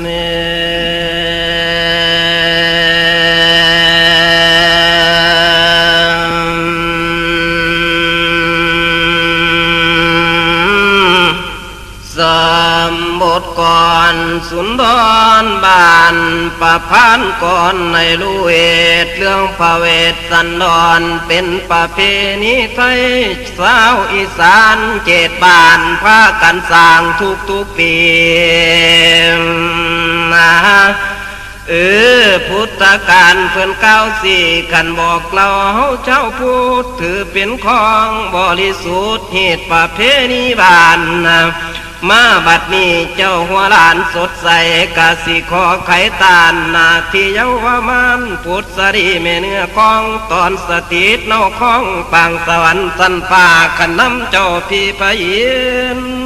เนสมบทก่อนสุนทรบานประพันธ์ก่อนในลูเอตเรื่องพระเวทสันดรเป็นประเพณีไทยสาวอีสานเจตบานพากันสร้างทุกทุกปี เออ พุทธการเพื่อนเก้าสี่กันบอกเราเฮาเจ้าพูดถือเป็นของบริสุทธิ์เหตุประเพณีบานนะมาบัดนี้เจ้าหัวหลานสดใสกะสิขอไขตานนาที่เยาวมานพุทธสรีแม่เนื้อของตอนสติดเนาของปางสวรรค์สันฟ้าขันน้ำเจ้าพี่ไปย็น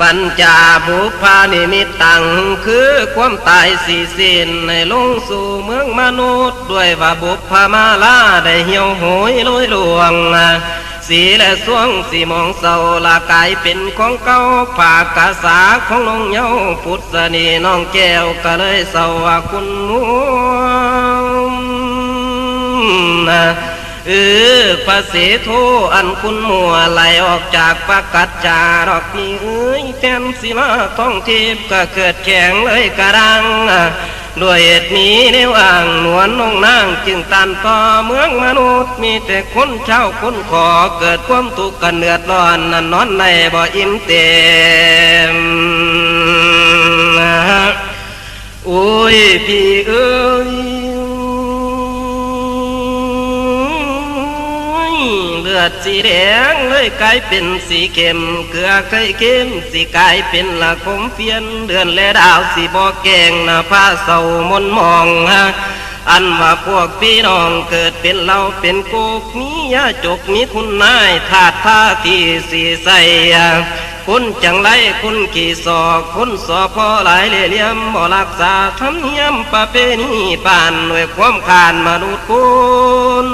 ปัญจาบุพานิมิตตังคือความตายสี่สิ้นในลงสู่เมืองมนุษย์ ด้วยว่าบุพมาลาได้เหี่ยวโหยลอยหลวงสีและสวงสีมองเศร้าละกายเป็นของเก่าผากกาสาของนงเยาพุทธนีน้องแก้วก็เลยเศร้าคุณมัว เออภาษีโทอันคุณมัวไหลออกจากปากกัดจาดอกนี้เอ้ยแทนศิลาท้องทิพก็เกิดแข็งเลยกระดังด้วยเหตุนี้ในว่างนวลนองนางจึงตันต่อเมืองมนุษย์มีแต่คนเช่าคนขอเกิดความทุกข์กันเนือดร้อนนั่นนอนในบ่อิ่มเต็มโอ้ยพี่ ลือดสีแดงเลยกลายเป็นสีเข้มเกลือเคยเข้มสีกลายเป็นละคมเฟียนเดือนและดาวสีบอกแกงหน้าผ้าเศร้ามนมองฮะอันว่าพวกพี่น้องเกิดเป็นเราเป็นโกกมียาจกมีคุณนายถาดท่าที่สีใสคุณจังไรคุณขี่สอกคุณสอพ่อหลายเหลี่ยมบ่รักษาทำเนียมประเพณีป่านด้วยความขานมนุษย์คุณ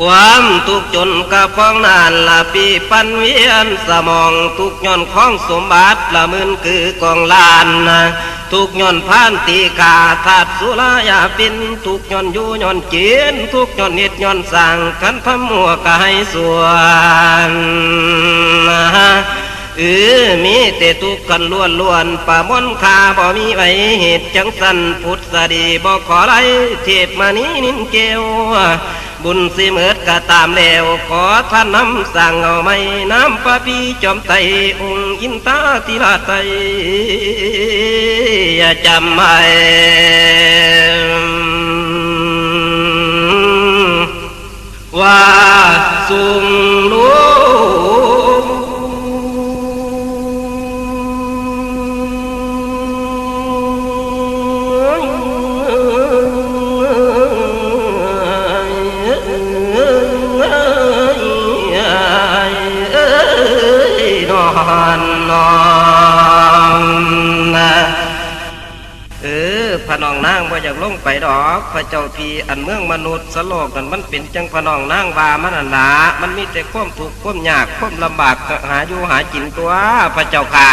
ความทุกข์จนกับพ้องนานละปีปันเวียนสมองทุกย้อนของสมบัติละมืนคือกองลานนะทุกย้อนพานตีกาธาตุสุรายาปินทุกย้อนอยู่ย้อนเจียนทุกย้อนเน็ดย้อนสั่งกันพมัวกายสวนเออมีแต่ทุกข์กันล้วนล้วนป่ามนคาบ่มีไว้เหตุจังสันพุทธสดีบ่ขอไรเทพมานี้นินเกว บุญสิเมิดก็ตามแล้วขอท่านนำสั่งเอาไม่น้ำปะพีจอมไตองค์อินตาติลาไตอย่าจำไม่ เออพระนองนางว่าอยากลงไปดอก พระเจ้าพีอันเมืองมนุษย์สโลกนั้นมันเป็นจังพระนองนางว่ามันนั่นละมันมีแต่ความทุกข์ความยากความลำบากหาอยู่หาจินตัวพระเจ้าค่ะ